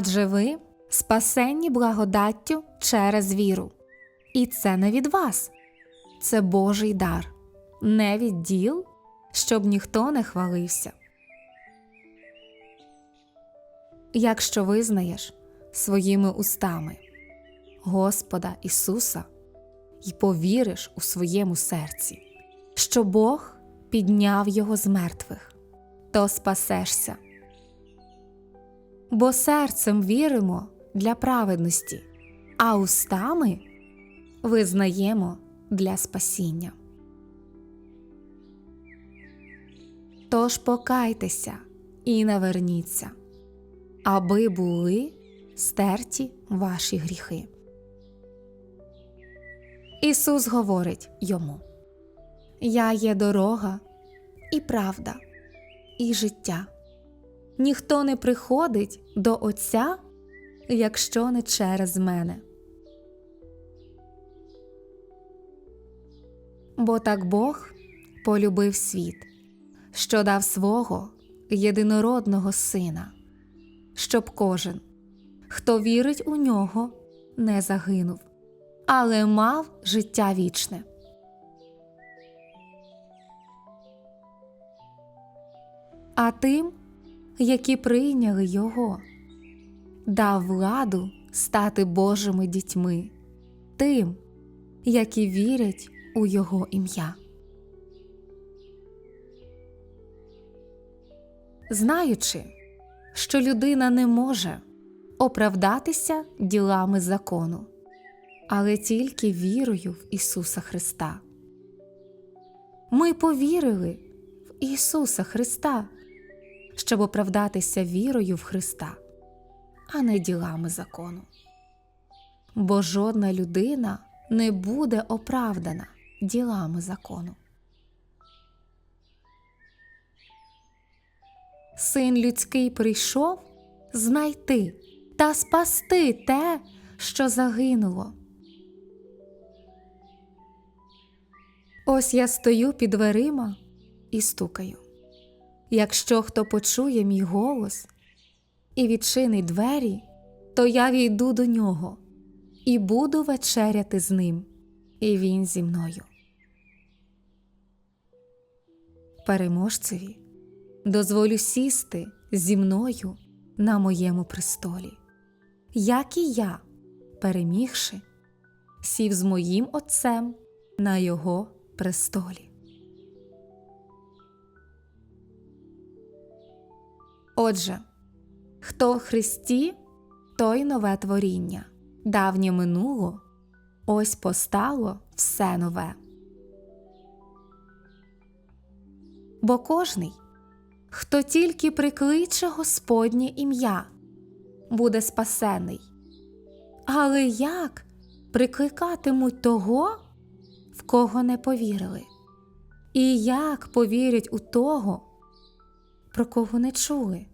Адже ви спасенні благодаттю через віру. І це не від вас, це Божий дар, не від діл, щоб ніхто не хвалився. Якщо визнаєш своїми устами Господа Ісуса і повіриш у своєму серці, що Бог підняв Його з мертвих, то спасешся. Бо серцем віримо для праведності, а устами визнаємо для спасіння. Тож покайтеся і наверніться, аби були стерті ваші гріхи. Ісус говорить йому: Я є дорога і правда, і життя. Ніхто не приходить до Отця, якщо не через мене. Бо так Бог полюбив світ, що дав свого єдинородного Сина, щоб кожен, хто вірить у нього, не загинув, але мав життя вічне. А тим, які прийняли Його, дав владу стати Божими дітьми, тим, які вірять у Його ім'я. Знаючи, що людина не може оправдатися ділами закону, але тільки вірою в Ісуса Христа. Ми повірили в Ісуса Христа, щоб оправдатися вірою в Христа, а не ділами закону. Бо жодна людина не буде оправдана ділами закону. Син людський прийшов знайти та спасти те, що загинуло. Ось я стою під дверима і стукаю. Якщо хто почує мій голос і відчинить двері, то я війду до нього і буду вечеряти з ним, і він зі мною. Переможцеві дозволю сісти зі мною на моєму престолі, як і я, перемігши, сів з моїм Отцем на його престолі. Отже, хто в Христі, той нове творіння, давнє минуло, ось постало все нове. Бо кожний, хто тільки прикличе Господнє ім'я, буде спасений. Але як прикликатимуть того, в кого не повірили? І як повірять у того, про кого не чули?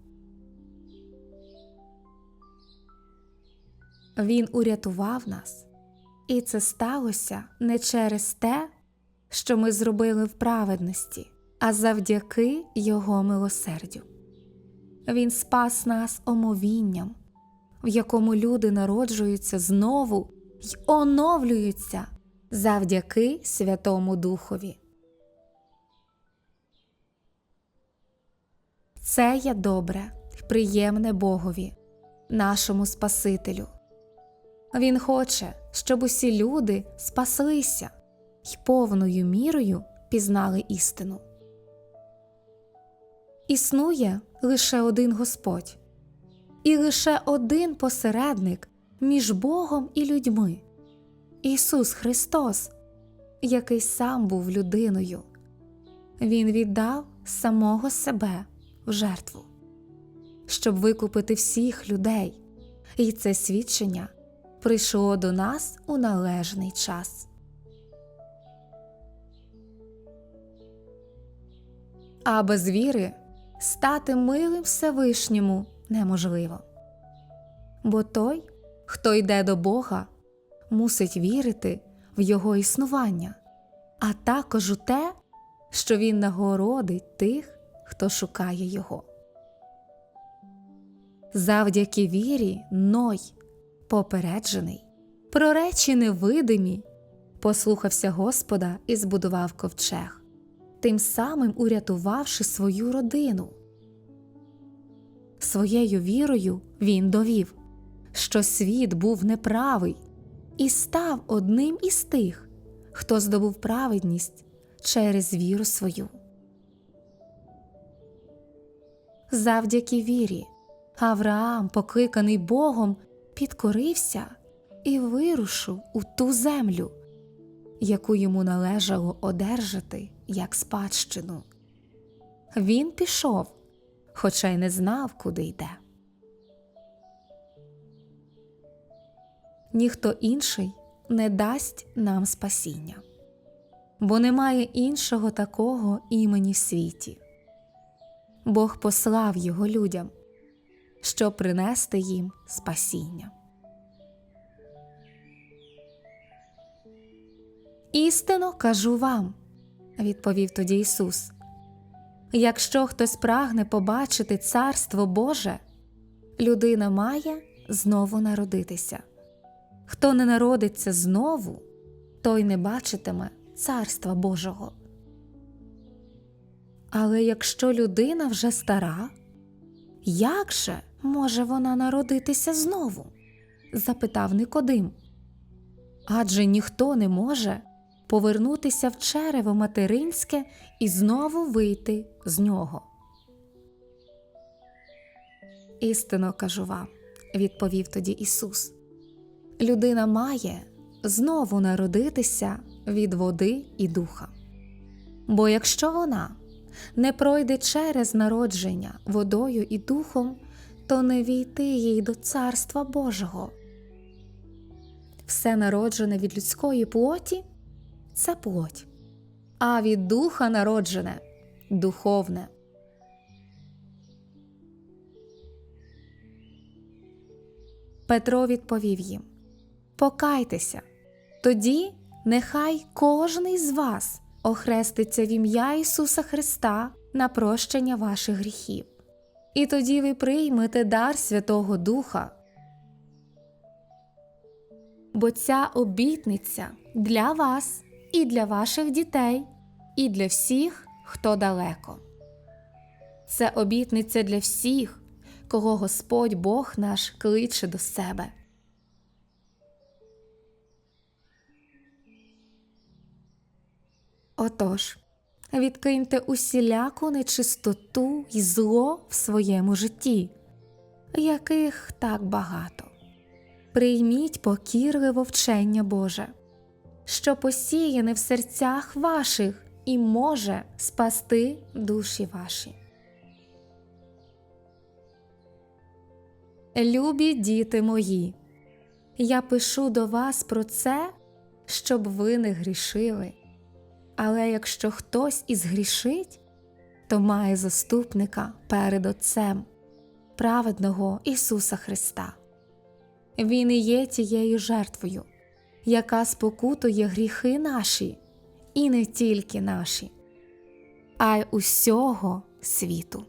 Він урятував нас, і це сталося не через те, що ми зробили в праведності, а завдяки Його милосердю. Він спас нас омовінням, в якому люди народжуються знову й оновлюються завдяки Святому Духові. Це є добре приємне Богові, нашому Спасителю. Він хоче, щоб усі люди спаслися й повною мірою пізнали істину. Існує лише один Господь, і лише один посередник між Богом і людьми Ісус Христос, який сам був людиною. Він віддав самого себе в жертву, щоб викупити всіх людей, і це свідчення прийшло до нас у належний час. А без віри стати милим Всевишньому неможливо. Бо той, хто йде до Бога, мусить вірити в Його існування, а також у те, що Він нагородить тих, хто шукає Його. Завдяки вірі Ной, попереджений, про речі невидимі, послухався Господа і збудував ковчег, тим самим урятувавши свою родину. Своєю вірою він довів, що світ був неправий і став одним із тих, хто здобув праведність через віру свою. Завдяки вірі Авраам, покликаний Богом, підкорився і вирушив у ту землю, яку йому належало одержати як спадщину. Він пішов, хоча й не знав, куди йде. Ніхто інший не дасть нам спасіння, бо немає іншого такого імені в світі. Бог послав його людям, щоб принести їм спасіння. Істинно кажу вам, відповів тоді Ісус. Якщо хтось прагне побачити Царство Боже, людина має знову народитися. Хто не народиться знову, той не бачитиме Царства Божого. Але якщо людина вже стара, як же може вона народитися знову? запитав Никодим. Адже ніхто не може повернутися в черево материнське і знову вийти з нього. Істинно кажу вам, відповів тоді Ісус. Людина має знову народитися від води і духа. Бо якщо вона не пройде через народження водою і духом, то не війти їй до Царства Божого. Все народжене від людської плоті це плоть, а від духа народжене духовне. Петро відповів їм Покайтеся, тоді нехай кожний з вас охреститься в ім'я Ісуса Христа на прощення ваших гріхів, і тоді ви приймете дар Святого Духа. Бо ця обітниця для вас і для ваших дітей, і для всіх, хто далеко. Це обітниця для всіх, кого Господь Бог наш кличе до себе. Отож, відкиньте усіляку нечистоту і зло в своєму житті, яких так багато. Прийміть покірливо вчення Боже, що посіяне в серцях ваших і може спасти душі ваші. Любі діти мої, я пишу до вас про це, щоб ви не грішили. Але якщо хтось і згрішить, то має заступника перед Отцем, праведного Ісуса Христа. Він і є тією жертвою, яка спокутує гріхи наші, і не тільки наші, а й усього світу.